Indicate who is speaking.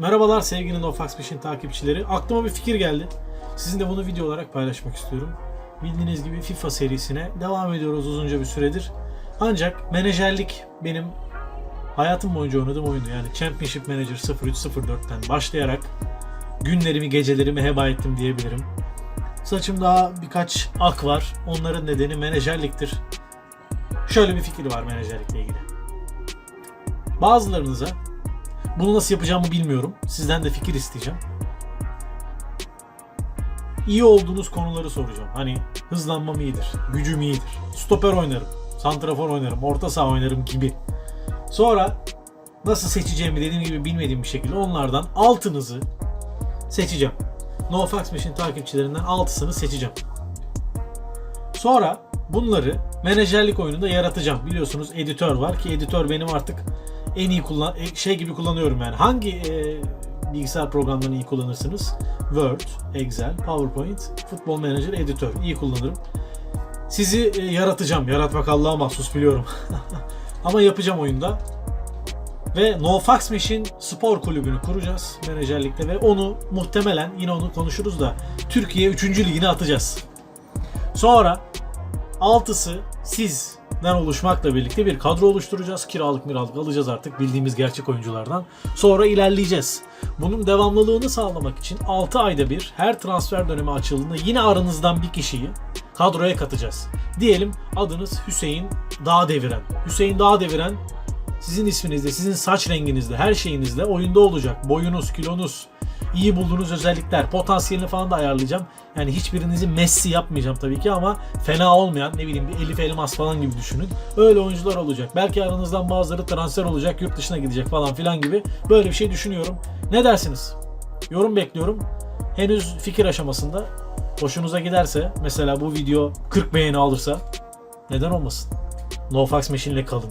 Speaker 1: Merhabalar sevgili NoFax Machine takipçileri. Aklıma bir fikir geldi. Sizinle bunu video olarak paylaşmak istiyorum. Bildiğiniz gibi FIFA serisine devam ediyoruz uzunca bir süredir. Ancak menajerlik benim hayatım boyunca oynadığım oyundu. Yani Championship Manager 03-04'ten başlayarak günlerimi, gecelerimi heba ettim diyebilirim. Saçımda birkaç ak var. Onların nedeni menajerliktir. Şöyle bir fikir var menajerlikle ilgili. Bazılarınıza bunu nasıl yapacağımı bilmiyorum. Sizden de fikir isteyeceğim. İyi olduğunuz konuları soracağım. Hani hızlanmam iyidir, gücüm iyidir, stoper oynarım, santrafor oynarım, orta saha oynarım gibi. Sonra nasıl seçeceğimi dediğim gibi bilmediğim bir şekilde onlardan altınızı seçeceğim. NoFax Machine takipçilerinden altısını seçeceğim. Sonra bunları menajerlik oyununda yaratacağım. Biliyorsunuz editör var ki editör benim artık en iyi kullan e, şey gibi kullanıyorum yani. Hangi e, bilgisayar programlarını iyi kullanırsınız? Word, Excel, PowerPoint, Football Manager, Editör iyi kullanırım. Sizi e, yaratacağım. Yaratmak Allah'a mahsus biliyorum. Ama yapacağım oyunda. Ve NoFax Machine spor kulübünü kuracağız menajerlikte ve onu muhtemelen yine onu konuşuruz da Türkiye 3. ligine atacağız. Sonra altısı sizden oluşmakla birlikte bir kadro oluşturacağız. Kiralık miralık alacağız artık bildiğimiz gerçek oyunculardan. Sonra ilerleyeceğiz. Bunun devamlılığını sağlamak için 6 ayda bir her transfer dönemi açıldığında yine aranızdan bir kişiyi kadroya katacağız. Diyelim adınız Hüseyin Dağdeviren. Hüseyin Dağdeviren sizin isminizde, sizin saç renginizde, her şeyinizde oyunda olacak. Boyunuz, kilonuz, iyi bulduğunuz özellikler, potansiyelini falan da ayarlayacağım. Yani hiçbirinizi Messi yapmayacağım tabii ki ama fena olmayan ne bileyim bir Elif Elmas falan gibi düşünün. Öyle oyuncular olacak. Belki aranızdan bazıları transfer olacak, yurt dışına gidecek falan filan gibi. Böyle bir şey düşünüyorum. Ne dersiniz? Yorum bekliyorum. Henüz fikir aşamasında. Hoşunuza giderse mesela bu video 40 beğeni alırsa neden olmasın? NoFax Machine ile kalın.